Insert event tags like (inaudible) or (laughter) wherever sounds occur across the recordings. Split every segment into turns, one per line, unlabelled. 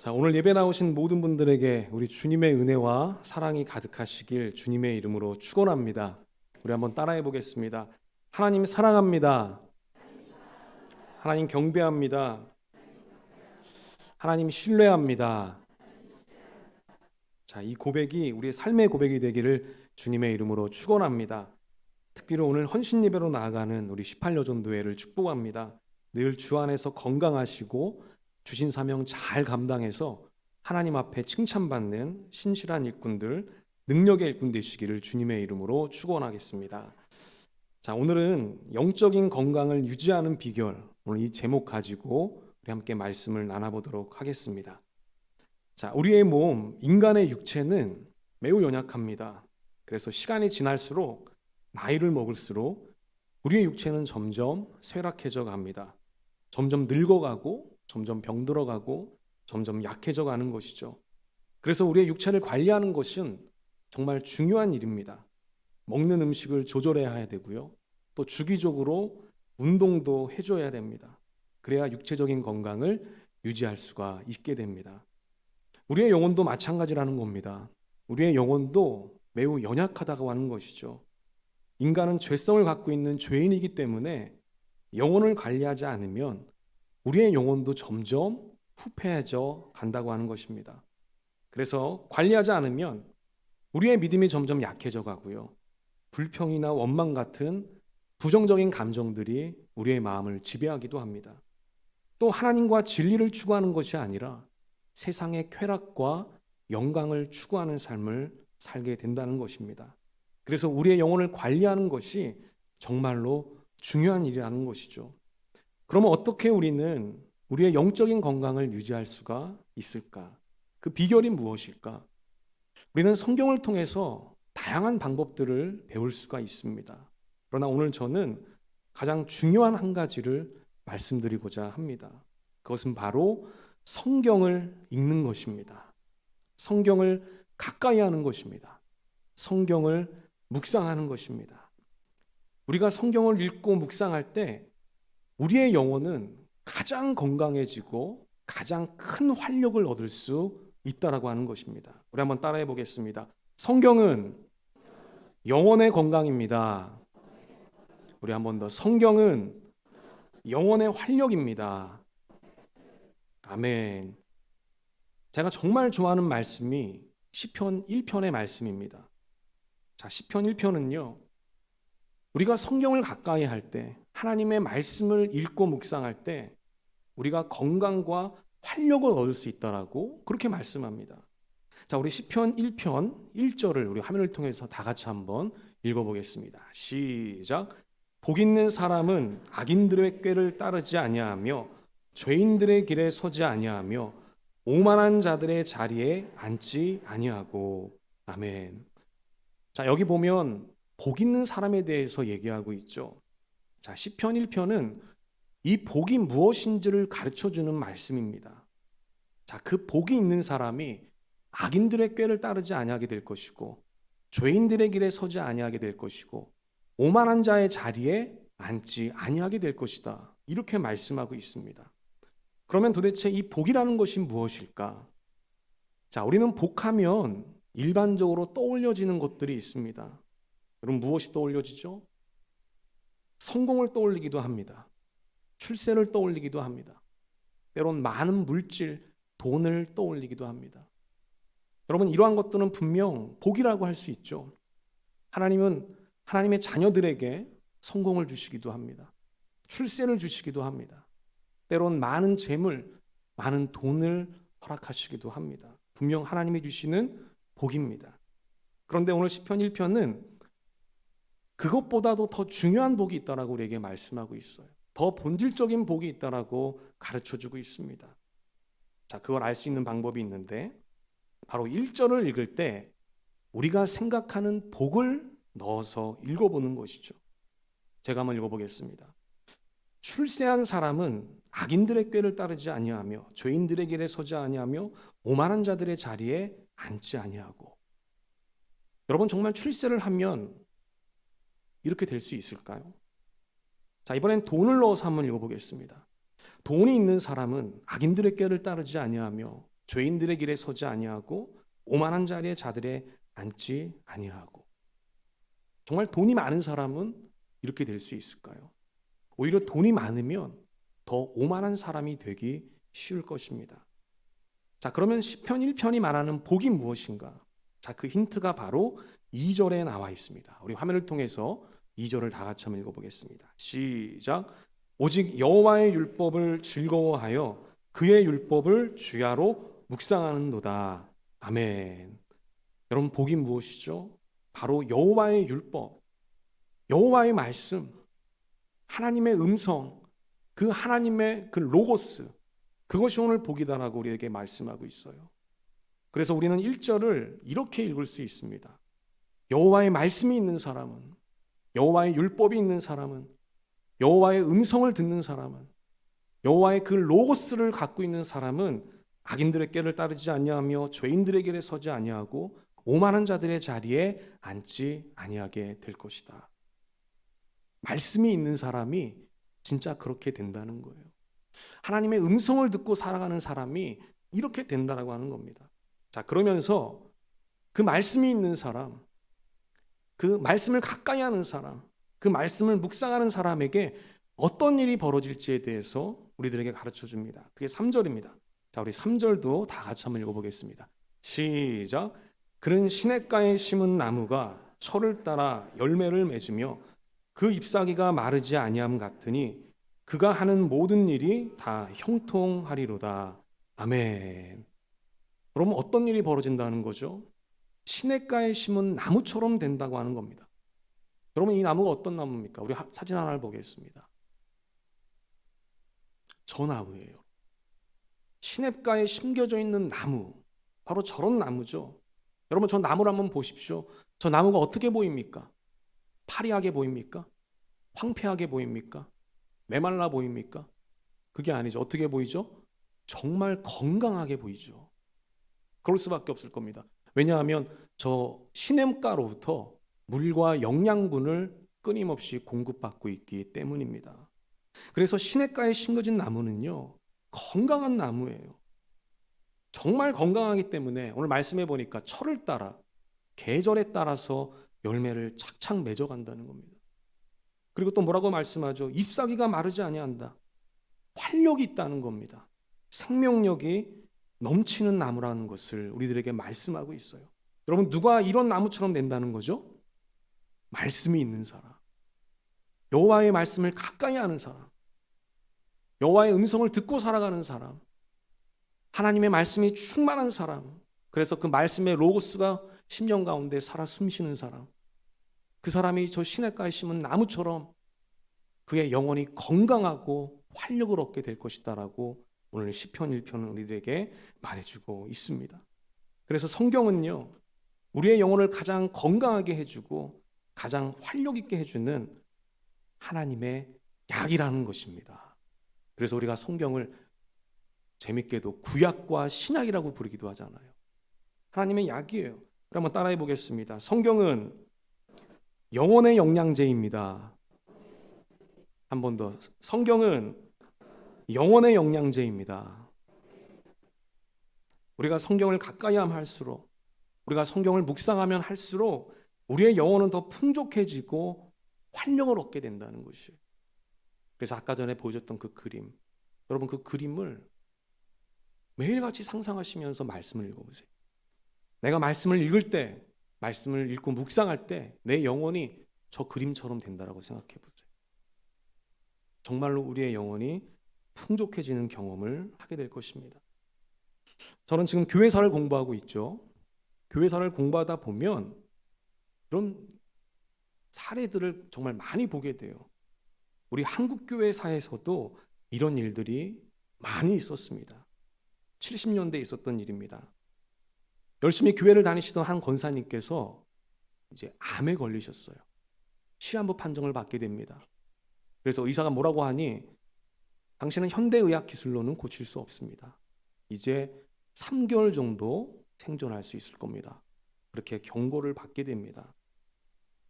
자, 오늘 예배 나오신 모든 분들에게 우리 주님의 은혜와 사랑이 가득하시길 주님의 이름으로 축원합니다. 우리 한번 따라해 보겠습니다. 하나님 사랑합니다. 하나님 경배합니다. 하나님 신뢰합니다. 자, 이 고백이 우리의 삶의 고백이 되기를 주님의 이름으로 축원합니다. 특별히 오늘 헌신 예배로 나아가는 우리 18여 전도회를 축복합니다. 늘 주 안에서 건강하시고 주신 사명 잘 감당해서 하나님 앞에 칭찬받는 신실한 일꾼들, 능력의 일꾼 되시기를 주님의 이름으로 축원하겠습니다. 자, 오늘은 영적인 건강을 유지하는 비결 오늘 이 제목 가지고 우리 함께 말씀을 나눠보도록 하겠습니다. 자, 우리의 몸, 인간의 육체는 매우 연약합니다. 그래서 시간이 지날수록 나이를 먹을수록 우리의 육체는 점점 쇠락해져 갑니다. 점점 늙어가고 점점 병들어 가고 점점 약해져 가는 것이죠. 그래서 우리의 육체를 관리하는 것은 정말 중요한 일입니다. 먹는 음식을 조절해야 되고요. 또 주기적으로 운동도 해줘야 됩니다. 그래야 육체적인 건강을 유지할 수가 있게 됩니다. 우리의 영혼도 마찬가지라는 겁니다. 우리의 영혼도 매우 연약하다고 하는 것이죠. 인간은 죄성을 갖고 있는 죄인이기 때문에 영혼을 관리하지 않으면 우리의 영혼도 점점 후패해져 간다고 하는 것입니다. 그래서 관리하지 않으면 우리의 믿음이 점점 약해져 가고요. 불평이나 원망 같은 부정적인 감정들이 우리의 마음을 지배하기도 합니다. 또 하나님과 진리를 추구하는 것이 아니라 세상의 쾌락과 영광을 추구하는 삶을 살게 된다는 것입니다. 그래서 우리의 영혼을 관리하는 것이 정말로 중요한 일이라는 것이죠. 그러면 어떻게 우리는 우리의 영적인 건강을 유지할 수가 있을까? 그 비결이 무엇일까? 우리는 성경을 통해서 다양한 방법들을 배울 수가 있습니다. 그러나 오늘 저는 가장 중요한 한 가지를 말씀드리고자 합니다. 그것은 바로 성경을 읽는 것입니다. 성경을 가까이 하는 것입니다. 성경을 묵상하는 것입니다. 우리가 성경을 읽고 묵상할 때 우리의 영혼은 가장 건강해지고 가장 큰 활력을 얻을 수 있다라고 하는 것입니다. 우리 한번 따라해 보겠습니다. 성경은 영혼의 건강입니다. 우리 한번 더 성경은 영혼의 활력입니다. 아멘. 제가 정말 좋아하는 말씀이 시편 1편의 말씀입니다. 자, 시편 1편은요. 우리가 성경을 가까이 할 때, 하나님의 말씀을 읽고 묵상할 때 우리가 건강과 활력을 얻을 수 있다라고 그렇게 말씀합니다. 자, 우리 시편 1편 1절을 우리 화면을 통해서 다 같이 한번 읽어 보겠습니다. 시작. 복 있는 사람은 악인들의 꾀를 따르지 아니하며 죄인들의 길에 서지 아니하며 오만한 자들의 자리에 앉지 아니하고 아멘. 자, 여기 보면 복 있는 사람에 대해서 얘기하고 있죠. 자, 시편 1편은 이 복이 무엇인지를 가르쳐 주는 말씀입니다. 자, 그 복이 있는 사람이 악인들의 꾀를 따르지 아니하게 될 것이고 죄인들의 길에 서지 아니하게 될 것이고 오만한 자의 자리에 앉지 아니하게 될 것이다. 이렇게 말씀하고 있습니다. 그러면 도대체 이 복이라는 것이 무엇일까? 자, 우리는 복하면 일반적으로 떠올려지는 것들이 있습니다. 여러분 무엇이 떠올려지죠? 성공을 떠올리기도 합니다. 출세를 떠올리기도 합니다. 때론 많은 물질, 돈을 떠올리기도 합니다. 여러분 이러한 것들은 분명 복이라고 할 수 있죠. 하나님은 하나님의 자녀들에게 성공을 주시기도 합니다. 출세를 주시기도 합니다. 때론 많은 재물, 많은 돈을 허락하시기도 합니다. 분명 하나님이 주시는 복입니다. 그런데 오늘 시편 1편은 그것보다도 더 중요한 복이 있다라고 우리에게 말씀하고 있어요. 더 본질적인 복이 있다라고 가르쳐 주고 있습니다. 자, 그걸 알 수 있는 방법이 있는데 바로 1절을 읽을 때 우리가 생각하는 복을 넣어서 읽어보는 것이죠. 제가 한번 읽어보겠습니다. 출세한 사람은 악인들의 꾀를 따르지 아니하며 죄인들의 길에 서지 아니하며 오만한 자들의 자리에 앉지 아니하고 여러분 정말 출세를 하면 이렇게 될 수 있을까요? 자, 이번엔 돈을 넣어서 한번 읽어보겠습니다. 돈이 있는 사람은 악인들의 꾀를 따르지 아니하며 죄인들의 길에 서지 아니하고 오만한 자리에 자들에 앉지 아니하고 정말 돈이 많은 사람은 이렇게 될 수 있을까요? 오히려 돈이 많으면 더 오만한 사람이 되기 쉬울 것입니다. 자, 그러면 시편 1편이 말하는 복이 무엇인가? 자, 그 힌트가 바로 2절에 나와 있습니다. 우리 화면을 통해서 2절을 다 같이 한번 읽어 보겠습니다. 시작. 오직 여호와의 율법을 즐거워하여 그의 율법을 주야로 묵상하는도다. 아멘. 여러분 복이 무엇이죠? 바로 여호와의 율법, 여호와의 말씀, 하나님의 음성, 그 하나님의 그 로고스, 그것이 오늘 복이다라고 우리에게 말씀하고 있어요. 그래서 우리는 1절을 이렇게 읽을 수 있습니다. 여호와의 말씀이 있는 사람은 여호와의 율법이 있는 사람은 여호와의 음성을 듣는 사람은 여호와의 그 로고스를 갖고 있는 사람은 악인들의 길을 따르지 아니하며 죄인들의 길에 서지 아니하고 오만한 자들의 자리에 앉지 아니하게 될 것이다. 말씀이 있는 사람이 진짜 그렇게 된다는 거예요. 하나님의 음성을 듣고 살아가는 사람이 이렇게 된다라고 하는 겁니다. 자, 그러면서 그 말씀이 있는 사람, 그 말씀을 가까이 하는 사람, 그 말씀을 묵상하는 사람에게 어떤 일이 벌어질지에 대해서 우리들에게 가르쳐 줍니다. 그게 3절입니다. 자, 우리 3절도 다 같이 한번 읽어 보겠습니다. 시작. 그는 시냇가에 심은 나무가 철을 따라 열매를 맺으며 그 잎사귀가 마르지 아니함 같으니 그가 하는 모든 일이 다 형통하리로다. 아멘. 그러면 어떤 일이 벌어진다는 거죠? 시냇가에 심은 나무처럼 된다고 하는 겁니다. 여러분 이 나무가 어떤 나무입니까? 우리 하- 사진 하나를 보겠습니다. 저 나무예요. 시냇가에 심겨져 있는 나무, 바로 저런 나무죠. 여러분 저 나무를 한번 보십시오. 저 나무가 어떻게 보입니까? 파리하게 보입니까? 황폐하게 보입니까? 메말라 보입니까? 그게 아니죠. 어떻게 보이죠? 정말 건강하게 보이죠. 그럴 수밖에 없을 겁니다. 왜냐하면 저 시냇가로부터 물과 영양분을 끊임없이 공급받고 있기 때문입니다. 그래서 시냇가에 심겨진 나무는요, 건강한 나무예요. 정말 건강하기 때문에 오늘 말씀해 보니까 철을 따라 계절에 따라서 열매를 착착 맺어 간다는 겁니다. 그리고 또 뭐라고 말씀하죠? 잎사귀가 마르지 아니한다. 활력이 있다는 겁니다. 생명력이 넘치는 나무라는 것을 우리들에게 말씀하고 있어요. 여러분 누가 이런 나무처럼 된다는 거죠? 말씀이 있는 사람. 여호와의 말씀을 가까이 하는 사람. 여호와의 음성을 듣고 살아가는 사람. 하나님의 말씀이 충만한 사람. 그래서 그 말씀의 로고스가 심령 가운데 살아 숨쉬는 사람. 그 사람이 저 시냇가에 심은 나무처럼 그의 영혼이 건강하고 활력을 얻게 될 것이다라고 오늘 시편 1편은 우리들에게 말해주고 있습니다. 그래서 성경은요. 우리의 영혼을 가장 건강하게 해주고 가장 활력 있게 해주는 하나님의 약이라는 것입니다. 그래서 우리가 성경을 재밌게도 구약과 신약이라고 부르기도 하잖아요. 하나님의 약이에요. 우리 한번 따라해 보겠습니다. 성경은 영혼의 영양제입니다. 한 번 더. 성경은 영혼의 영양제입니다. 우리가 성경을 가까이 하면 할수록 우리가 성경을 묵상하면 할수록 우리의 영혼은 더 풍족해지고 활력을 얻게 된다는 것이에요. 그래서 아까 전에 보여줬던 그 그림, 여러분 그 그림을 매일같이 상상하시면서 말씀을 읽어보세요. 내가 말씀을 읽을 때, 말씀을 읽고 묵상할 때 내 영혼이 저 그림처럼 된다라고 생각해 보세요. 정말로 우리의 영혼이 풍족해지는 경험을 하게 될 것입니다. 저는 지금 교회사를 공부하고 있죠. 교회사를 공부하다 보면 이런 사례들을 정말 많이 보게 돼요. 우리 한국 교회사에서도 이런 일들이 많이 있었습니다. 70년대에 있었던 일입니다. 열심히 교회를 다니시던 한 권사님께서 이제 암에 걸리셨어요. 시한부 판정을 받게 됩니다. 그래서 의사가 뭐라고 하니 당신은 현대의학 기술로는 고칠 수 없습니다. 이제 3개월 정도 생존할 수 있을 겁니다. 그렇게 경고를 받게 됩니다.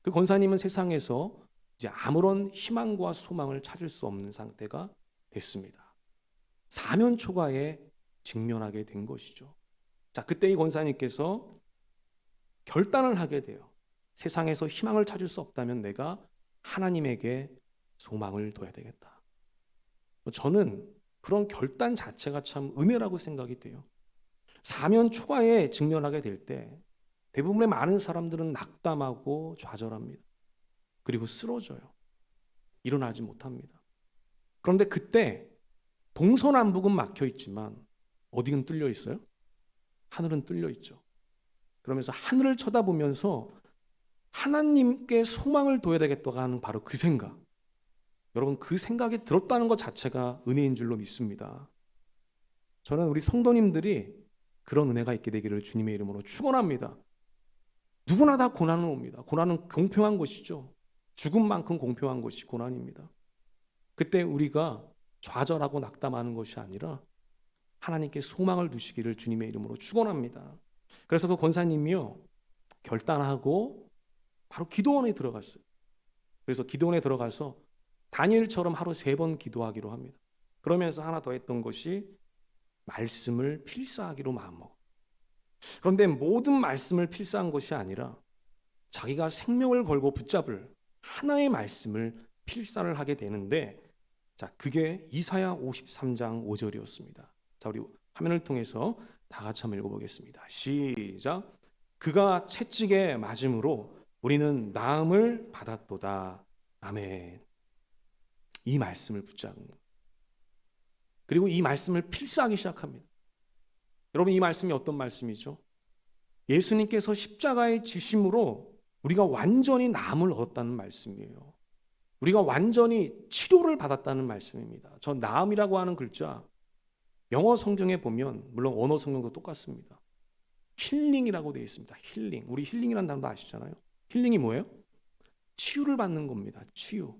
그 권사님은 세상에서 이제 아무런 희망과 소망을 찾을 수 없는 상태가 됐습니다. 사면 초가에 직면하게 된 것이죠. 자, 그때 이 권사님께서 결단을 하게 돼요. 세상에서 희망을 찾을 수 없다면 내가 하나님에게 소망을 둬야 되겠다. 저는 그런 결단 자체가 참 은혜라고 생각이 돼요. 사면 초과에 직면하게 될 때 대부분의 많은 사람들은 낙담하고 좌절합니다. 그리고 쓰러져요. 일어나지 못합니다. 그런데 그때 동서남북은 막혀 있지만 어디는 뚫려 있어요? 하늘은 뚫려 있죠. 그러면서 하늘을 쳐다보면서 하나님께 소망을 둬야 되겠다고 하는 바로 그 생각. 여러분 그 생각이 들었다는 것 자체가 은혜인 줄로 믿습니다. 저는 우리 성도님들이 그런 은혜가 있게 되기를 주님의 이름으로 축원합니다. 누구나 다 고난은 옵니다. 고난은 공평한 것이죠. 죽음만큼 공평한 것이 고난입니다. 그때 우리가 좌절하고 낙담하는 것이 아니라 하나님께 소망을 두시기를 주님의 이름으로 축원합니다. 그래서 그 권사님이요 결단하고 바로 기도원에 들어갔어요. 그래서 기도원에 들어가서 다니엘처럼 하루 세 번 기도하기로 합니다. 그러면서 하나 더 했던 것이 말씀을 필사하기로 마음먹어. 그런데 모든 말씀을 필사한 것이 아니라 자기가 생명을 걸고 붙잡을 하나의 말씀을 필사를 하게 되는데 자, 그게 이사야 53장 5절이었습니다. 자, 우리 화면을 통해서 다 같이 한번 읽어보겠습니다. 시작. 그가 채찍에 맞음으로 우리는 나음을 받았도다. 아멘. 이 말씀을 붙잡은 거. 그리고 이 말씀을 필사하기 시작합니다. 여러분 이 말씀이 어떤 말씀이죠? 예수님께서 십자가의 지심으로 우리가 완전히 남을 얻었다는 말씀이에요. 우리가 완전히 치료를 받았다는 말씀입니다. 저 나음이라고 하는 글자 영어 성경에 보면 물론 언어 성경도 똑같습니다. 힐링이라고 되어 있습니다. 힐링. 우리 힐링이라는 단어도 아시잖아요. 힐링이 뭐예요? 치유를 받는 겁니다. 치유.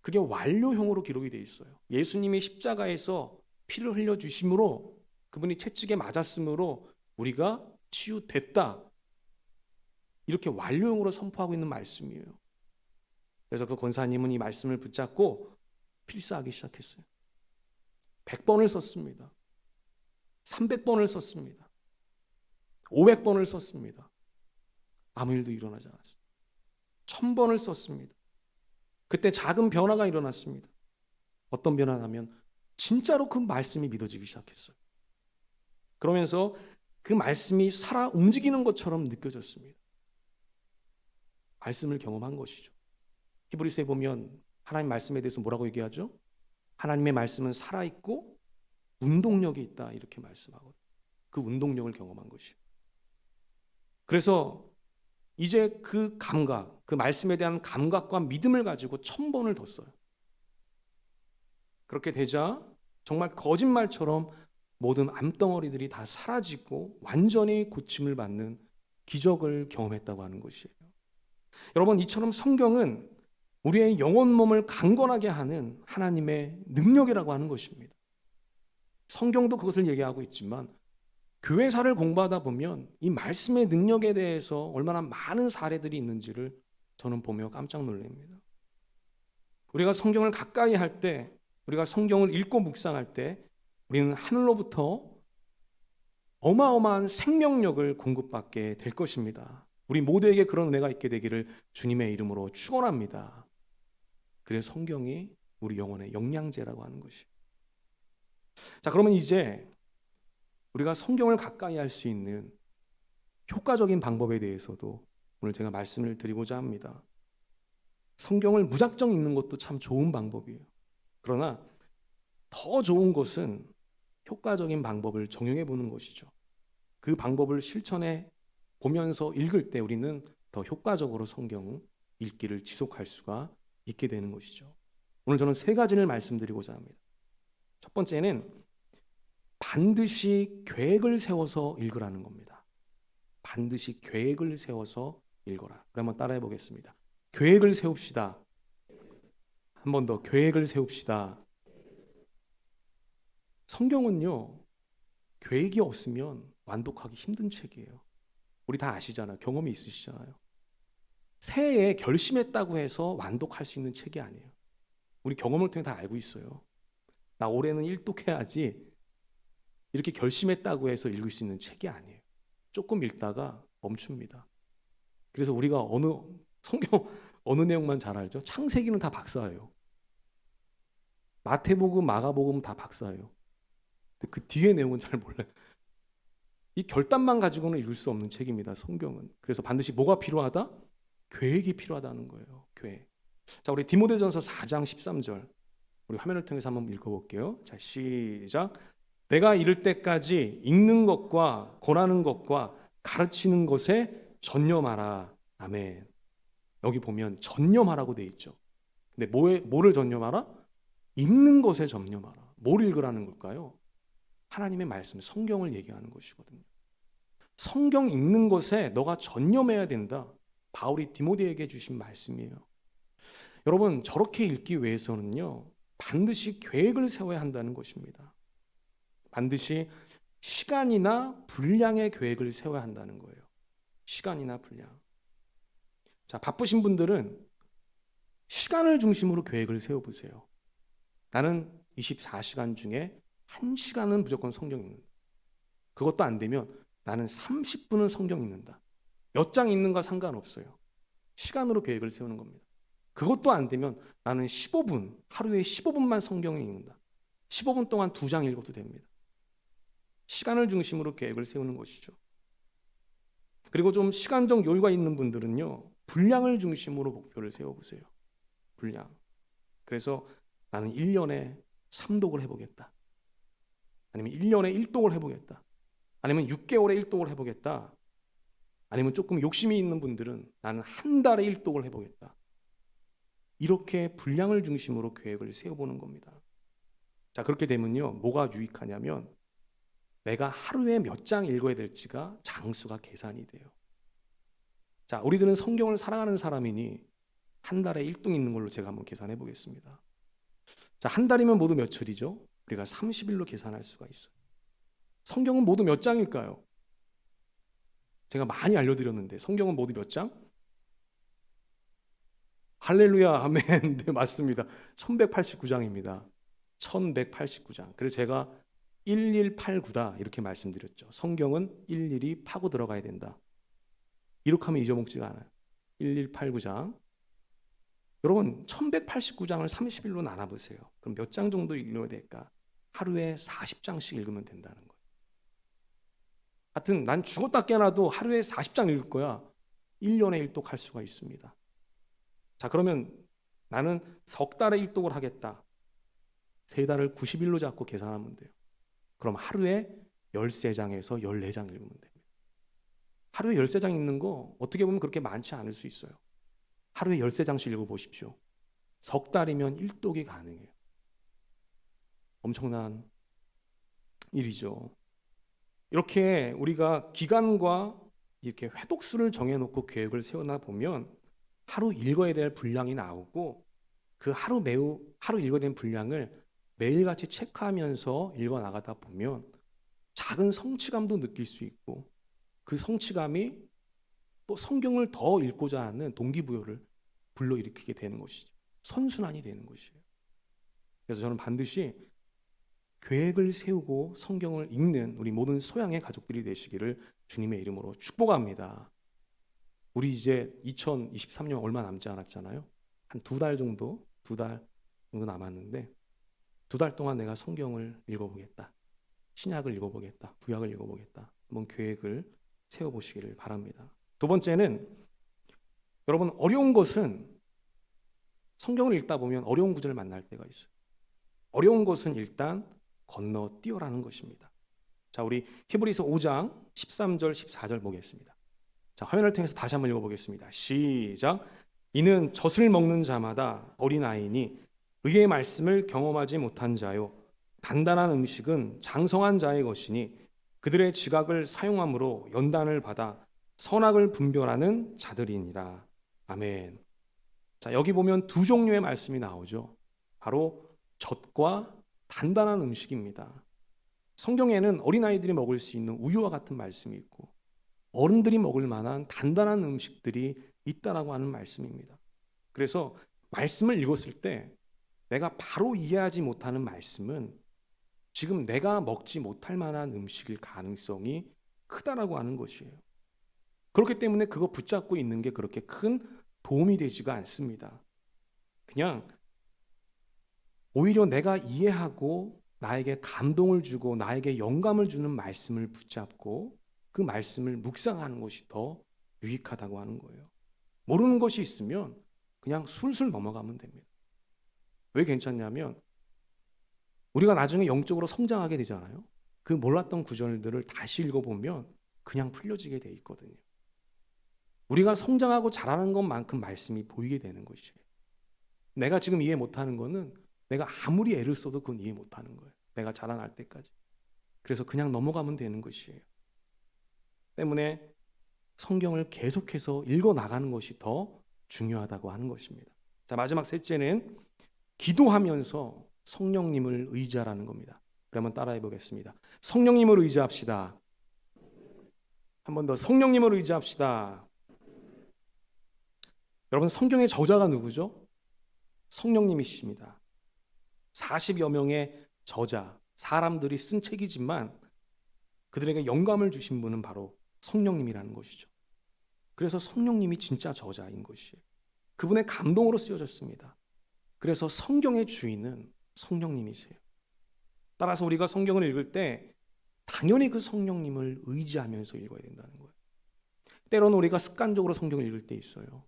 그게 완료형으로 기록이 되어 있어요. 예수님이 십자가에서 피를 흘려 주심으로 그분이 채찍에 맞았으므로 우리가 치유됐다. 이렇게 완료형으로 선포하고 있는 말씀이에요. 그래서 그 권사님은 이 말씀을 붙잡고 필사하기 시작했어요. 100번을 썼습니다. 300번을 썼습니다. 500번을 썼습니다. 아무 일도 일어나지 않았습니다. 1000번을 썼습니다. 그때 작은 변화가 일어났습니다. 어떤 변화냐면 진짜로 그 말씀이 믿어지기 시작했어요. 그러면서 그 말씀이 살아 움직이는 것처럼 느껴졌습니다. 말씀을 경험한 것이죠. 히브리스에 보면 하나님 말씀에 대해서 뭐라고 얘기하죠? 하나님의 말씀은 살아 있고 운동력이 있다 이렇게 말씀하거든요. 그 운동력을 경험한 것이요. 그래서 이제 그 감각, 그 말씀에 대한 감각과 믿음을 가지고 천 번을 더 써요. 그렇게 되자 정말 거짓말처럼 모든 암덩어리들이 다 사라지고 완전히 고침을 받는 기적을 경험했다고 하는 것이에요. 여러분, 이처럼 성경은 우리의 영혼 몸을 강건하게 하는 하나님의 능력이라고 하는 것입니다. 성경도 그것을 얘기하고 있지만 교회사를 공부하다 보면 이 말씀의 능력에 대해서 얼마나 많은 사례들이 있는지를 저는 보며 깜짝 놀랍니다. 우리가 성경을 가까이 할 때, 우리가 성경을 읽고 묵상할 때, 우리는 하늘로부터 어마어마한 생명력을 공급받게 될 것입니다. 우리 모두에게 그런 은혜가 있게 되기를 주님의 이름으로 축원합니다. 그래서 성경이 우리 영혼의 영양제라고 하는 것이. 자, 그러면 이제 우리가 성경을 가까이 할 수 있는 효과적인 방법에 대해서도 오늘 제가 말씀을 드리고자 합니다. 성경을 무작정 읽는 것도 참 좋은 방법이에요. 그러나 더 좋은 것은 효과적인 방법을 정용해 보는 것이죠. 그 방법을 실천해 보면서 읽을 때 우리는 더 효과적으로 성경 읽기를 지속할 수가 있게 되는 것이죠. 오늘 저는 세 가지를 말씀드리고자 합니다. 첫 번째는 반드시 계획을 세워서 읽으라는 겁니다. 반드시 계획을 세워서 읽어라. 그러면 따라해 보겠습니다. 계획을 세웁시다. 한 번 더 계획을 세웁시다. 성경은요. 계획이 없으면 완독하기 힘든 책이에요. 우리 다 아시잖아요. 경험이 있으시잖아요. 새해에 결심했다고 해서 완독할 수 있는 책이 아니에요. 우리 경험을 통해 다 알고 있어요. 나 올해는 일독해야지 이렇게 결심했다고 해서 읽을 수 있는 책이 아니에요. 조금 읽다가 멈춥니다. 그래서 우리가 어느 성경 (laughs) 어느 내용만 잘 알죠? 창세기는 다 박사예요. 마태복음, 마가복음 다 박사예요. 그 뒤에 내용은 잘 몰라요. 이 결단만 가지고는 읽을 수 없는 책입니다. 성경은. 그래서 반드시 뭐가 필요하다? 계획이 필요하다는 거예요. 계획. 자, 우리 디모데전서 4장 13절. 우리 화면을 통해서 한번 읽어볼게요. 자, 시작. 내가 이를 때까지 읽는 것과 권하는 것과 가르치는 것에 전념하라. 아멘. 여기 보면 전념하라고 돼 있죠. 근데 뭐에 뭐를 전념하라? 읽는 것에 전념하라. 뭘 읽으라는 걸까요? 하나님의 말씀, 성경을 얘기하는 것이거든요. 성경 읽는 것에 너가 전념해야 된다. 바울이 디모데에게 주신 말씀이에요. 여러분, 저렇게 읽기 위해서는요, 반드시 계획을 세워야 한다는 것입니다. 반드시 시간이나 분량의 계획을 세워야 한다는 거예요. 시간이나 분량. 자, 바쁘신 분들은 시간을 중심으로 계획을 세워 보세요. 나는 24시간 중에 1시간은 무조건 성경 읽는다. 그것도 안 되면 나는 30분은 성경 읽는다. 몇 장 읽는가 상관없어요. 시간으로 계획을 세우는 겁니다. 그것도 안 되면 나는 15분, 하루에 15분만 성경을 읽는다. 15분 동안 두 장 읽어도 됩니다. 시간을 중심으로 계획을 세우는 것이죠. 그리고 좀 시간적 여유가 있는 분들은요, 분량을 중심으로 목표를 세워보세요. 분량. 그래서 나는 1년에 3독을 해보겠다. 아니면 1년에 1독을 해보겠다. 아니면 6개월에 1독을 해보겠다. 아니면 조금 욕심이 있는 분들은 나는 한 달에 1독을 해보겠다. 이렇게 분량을 중심으로 계획을 세워보는 겁니다. 자, 그렇게 되면요. 뭐가 유익하냐면 내가 하루에 몇 장 읽어야 될지가 장수가 계산이 돼요. 자, 우리들은 성경을 사랑하는 사람이니 한 달에 1등 있는 걸로 제가 한번 계산해 보겠습니다. 자, 한 달이면 모두 며칠이죠? 우리가 30일로 계산할 수가 있어요. 성경은 모두 몇 장일까요? 제가 많이 알려드렸는데 성경은 모두 몇 장? 할렐루야, 아멘. (laughs) 네, 맞습니다. 1189장입니다. 1189장. 그래서 제가 1189다 이렇게 말씀드렸죠. 성경은 일일이 파고 들어가야 된다. 이렇게 하면 잊어먹지가 않아요. 1189장. 여러분 1189장을 30일로 나눠보세요. 그럼 몇 장 정도 읽어야 될까? 하루에 40장씩 읽으면 된다는 거예요. 하여튼 난 죽었다 깨어나도 하루에 40장 읽을 거야. 1년에 1독 할 수가 있습니다. 자 그러면 나는 석 달에 1독을 하겠다. 세 달을 90일로 잡고 계산하면 돼요. 그럼 하루에 13장에서 14장 읽으면 됩니다. 하루에 13장 읽는 거 어떻게 보면 그렇게 많지 않을 수 있어요. 하루에 13장씩 읽어보십시오. 석 달이면 1독이 가능해요. 엄청난 일이죠. 이렇게 우리가 기간과 이렇게 회독수를 정해놓고 계획을 세워나 보면 하루 읽어야 될 분량이 나오고 그 하루 매우 하루 읽어야 될 분량을 매일같이 체크하면서 읽어 나가다 보면 작은 성취감도 느낄 수 있고 그 성취감이 또 성경을 더 읽고자 하는 동기부여를 불러일으키게 되는 것이죠. 선순환이 되는 것이에요. 그래서 저는 반드시 계획을 세우고 성경을 읽는 우리 모든 소양의 가족들이 되시기를 주님의 이름으로 축복합니다. 우리 이제 2023년 얼마 남지 않았잖아요. 한 두 달 정도, 두 달 정도 남았는데 두 달 동안 내가 성경을 읽어보겠다. 신약을 읽어보겠다. 구약을 읽어보겠다. 한번 계획을 세워보시기를 바랍니다. 두 번째는 여러분 어려운 것은 성경을 읽다 보면 어려운 구절을 만날 때가 있어요. 어려운 것은 일단 건너뛰어라는 것입니다. 자, 우리 히브리서 5장 13절 14절 보겠습니다. 자, 화면을 통해서 다시 한번 읽어 보겠습니다. 시작. 이는 젖을 먹는 자마다 어린아이니 의의 말씀을 경험하지 못한 자요 단단한 음식은 장성한 자의 것이니 그들의 지각을 사용함으로 연단을 받아 선악을 분별하는 자들이니라. 아멘. 자, 여기 보면 두 종류의 말씀이 나오죠. 바로 젖과 단단한 음식입니다. 성경에는 어린아이들이 먹을 수 있는 우유와 같은 말씀이 있고 어른들이 먹을 만한 단단한 음식들이 있다라고 하는 말씀입니다. 그래서 말씀을 읽었을 때 내가 바로 이해하지 못하는 말씀은 지금 내가 먹지 못할 만한 음식일 가능성이 크다라고 하는 것이에요. 그렇기 때문에 그거 붙잡고 있는 게 그렇게 큰 도움이 되지가 않습니다. 그냥 오히려 내가 이해하고 나에게 감동을 주고 나에게 영감을 주는 말씀을 붙잡고 그 말씀을 묵상하는 것이 더 유익하다고 하는 거예요. 모르는 것이 있으면 그냥 술술 넘어가면 됩니다. 왜 괜찮냐면 우리가 나중에 영적으로 성장하게 되잖아요. 그 몰랐던 구절들을 다시 읽어보면 그냥 풀려지게 돼 있거든요. 우리가 성장하고 자라는 것만큼 말씀이 보이게 되는 것이에요. 내가 지금 이해 못하는 거는 내가 아무리 애를 써도 그건 이해 못하는 거예요. 내가 자라날 때까지. 그래서 그냥 넘어가면 되는 것이에요. 때문에 성경을 계속해서 읽어 나가는 것이 더 중요하다고 하는 것입니다. 자, 마지막 셋째는 기도하면서 성령님을 의지하라는 겁니다. 그러면 따라해 보겠습니다. 성령님을 의지합시다. 한 번 더 성령님을 의지합시다. 여러분 성경의 저자가 누구죠? 성령님이십니다. 40여 명의 저자, 사람들이 쓴 책이지만 그들에게 영감을 주신 분은 바로 성령님이라는 것이죠. 그래서 성령님이 진짜 저자인 것이에요. 그분의 감동으로 쓰여졌습니다. 그래서 성경의 주인은 성령님이세요. 따라서 우리가 성경을 읽을 때 당연히 그 성령님을 의지하면서 읽어야 된다는 거예요. 때로는 우리가 습관적으로 성경을 읽을 때 있어요.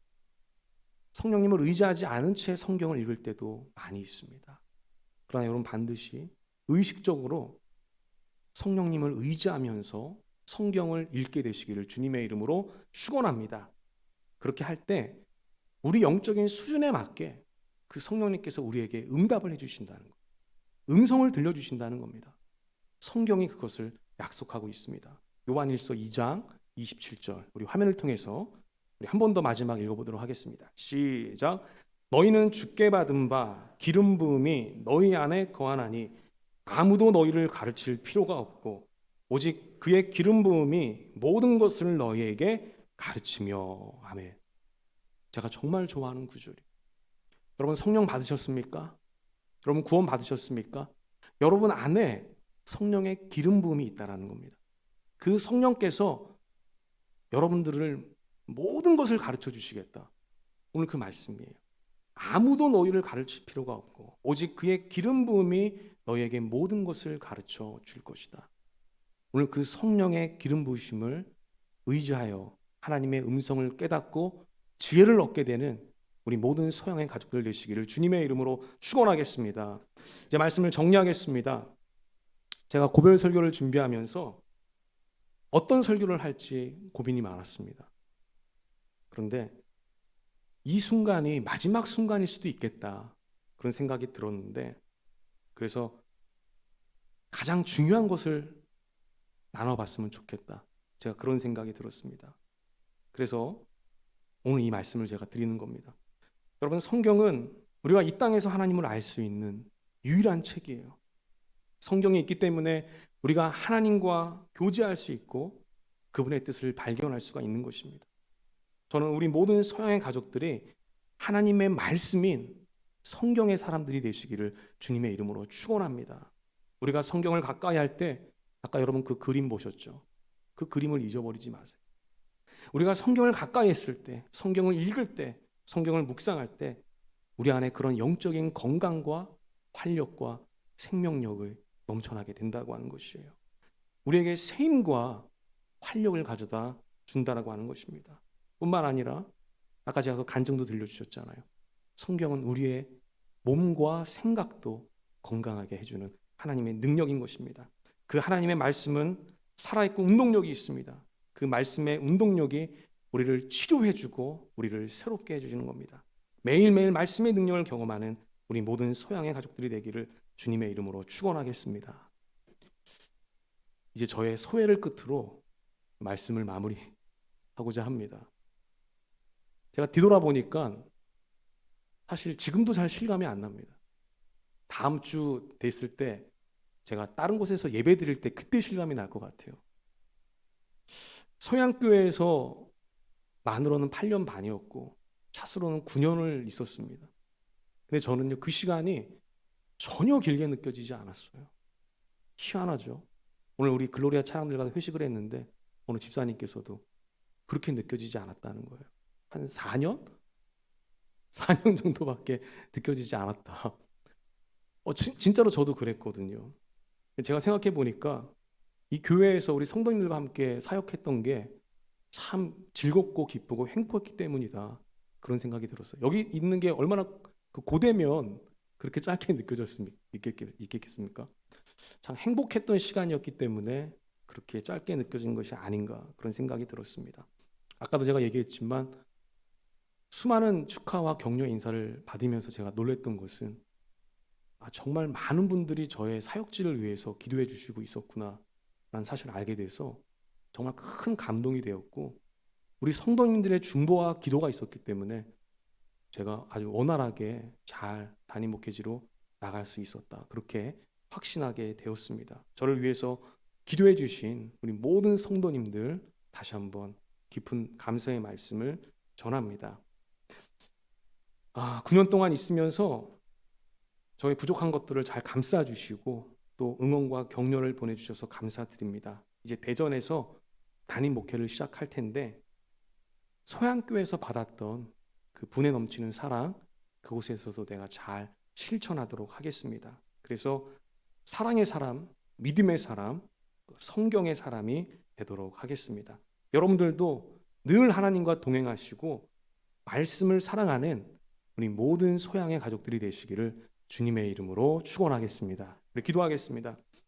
성령님을 의지하지 않은 채 성경을 읽을 때도 많이 있습니다. 그러나 여러분 반드시 의식적으로 성령님을 의지하면서 성경을 읽게 되시기를 주님의 이름으로 축원합니다. 그렇게 할 때 우리 영적인 수준에 맞게 그 성령님께서 우리에게 응답을 해 주신다는 것. 음성을 들려 주신다는 겁니다. 성경이 그것을 약속하고 있습니다. 요한일서 2장 27절. 우리 화면을 통해서 우리 한 번 더 마지막 읽어보도록 하겠습니다. 시작. 너희는 주께 받은 바 기름 부음이 너희 안에 거하나니 아무도 너희를 가르칠 필요가 없고 오직 그의 기름 부음이 모든 것을 너희에게 가르치며 아멘. 제가 정말 좋아하는 구절이. 여러분 성령 받으셨습니까? 여러분 구원 받으셨습니까? 여러분 안에 성령의 기름 부음이 있다라는 겁니다. 그 성령께서 여러분들을 모든 것을 가르쳐 주시겠다. 오늘 그 말씀이에요. 아무도 너희를 가르칠 필요가 없고 오직 그의 기름 부음이 너희에게 모든 것을 가르쳐 줄 것이다. 오늘 그 성령의 기름 부으심을 의지하여 하나님의 음성을 깨닫고 지혜를 얻게 되는 우리 모든 서양의 가족들 되시기를 주님의 이름으로 축원하겠습니다. 이제 말씀을 정리하겠습니다. 제가 고별 설교를 준비하면서 어떤 설교를 할지 고민이 많았습니다. 그런데 이 순간이 마지막 순간일 수도 있겠다. 그런 생각이 들었는데 그래서 가장 중요한 것을 나눠봤으면 좋겠다. 제가 그런 생각이 들었습니다. 그래서 오늘 이 말씀을 제가 드리는 겁니다. 여러분, 성경은 우리가 이 땅에서 하나님을 알 수 있는 유일한 책이에요. 성경이 있기 때문에 우리가 하나님과 교제할 수 있고 그분의 뜻을 발견할 수가 있는 것입니다. 저는 우리 모든 서양의 가족들이 하나님의 말씀인 성경의 사람들이 되시기를 주님의 이름으로 축원합니다. 우리가 성경을 가까이 할 때 아까 여러분 그 그림 보셨죠? 그 그림을 잊어버리지 마세요. 우리가 성경을 가까이 했을 때, 성경을 읽을 때, 성경을 묵상할 때 우리 안에 그런 영적인 건강과 활력과 생명력을 넘쳐나게 된다고 하는 것이에요. 우리에게 새 힘과 활력을 가져다 준다라고 하는 것입니다. 뿐만 아니라 아까 제가 그 간증도 들려주셨잖아요. 성경은 우리의 몸과 생각도 건강하게 해주는 하나님의 능력인 것입니다. 그 하나님의 말씀은 살아있고 운동력이 있습니다. 그 말씀의 운동력이 우리를 치료해주고 우리를 새롭게 해주시는 겁니다. 매일매일 말씀의 능력을 경험하는 우리 모든 소양의 가족들이 되기를 주님의 이름으로 축원하겠습니다. 이제 저의 소회를 끝으로 말씀을 마무리하고자 합니다. 제가 뒤돌아보니까 사실 지금도 잘 실감이 안 납니다. 다음 주 됐을 때 제가 다른 곳에서 예배 드릴 때 그때 실감이 날 것 같아요. 서양교회에서 만으로는 8년 반이었고 차수로는 9년을 있었습니다. 근데 저는요 그 시간이 전혀 길게 느껴지지 않았어요. 희한하죠. 오늘 우리 글로리아 차량들과 회식을 했는데 어느 집사님께서도 그렇게 느껴지지 않았다는 거예요. 한 4년? 4년 (laughs) 정도밖에 느껴지지 않았다. 어, 진- 진짜로 저도 그랬거든요. 제가 생각해 보니까 이 교회에서 우리 성도님들과 함께 사역했던 게 참 즐겁고 기쁘고 행복했기 때문이다. 그런 생각이 들었어요. 여기 있는 게 얼마나 그 고되면 그렇게 짧게 있겠습니까? 참 행복했던 시간이었기 때문에 그렇게 짧게 느껴진 것이 아닌가 그런 생각이 들었습니다. 아까도 제가 얘기했지만 수많은 축하와 격려 인사를 받으면서 제가 놀랬던 것은 아, 정말 많은 분들이 저의 사역지를 위해서 기도해 주시고 있었구나 라는 사실을 알게 돼서 정말 큰 감동이 되었고 우리 성도님들의 중보와 기도가 있었기 때문에 제가 아주 원활하게 잘 담임 목회지로 나갈 수 있었다. 그렇게 확신하게 되었습니다. 저를 위해서 기도해 주신 우리 모든 성도님들 다시 한번 깊은 감사의 말씀을 전합니다. 아, 9년 동안 있으면서 저의 부족한 것들을 잘 감싸 주시고 또 응원과 격려를 보내 주셔서 감사드립니다. 이제 대전에서 담임 목회를 시작할 텐데 소양교회에서 받았던 그 분에 넘치는 사랑 그곳에서도 내가 잘 실천하도록 하겠습니다. 그래서 사랑의 사람, 믿음의 사람, 성경의 사람이 되도록 하겠습니다. 여러분들도 늘 하나님과 동행하시고 말씀을 사랑하는 우리 모든 소양의 가족들이 되시기를 주님의 이름으로 축원하겠습니다. 우리 기도하겠습니다.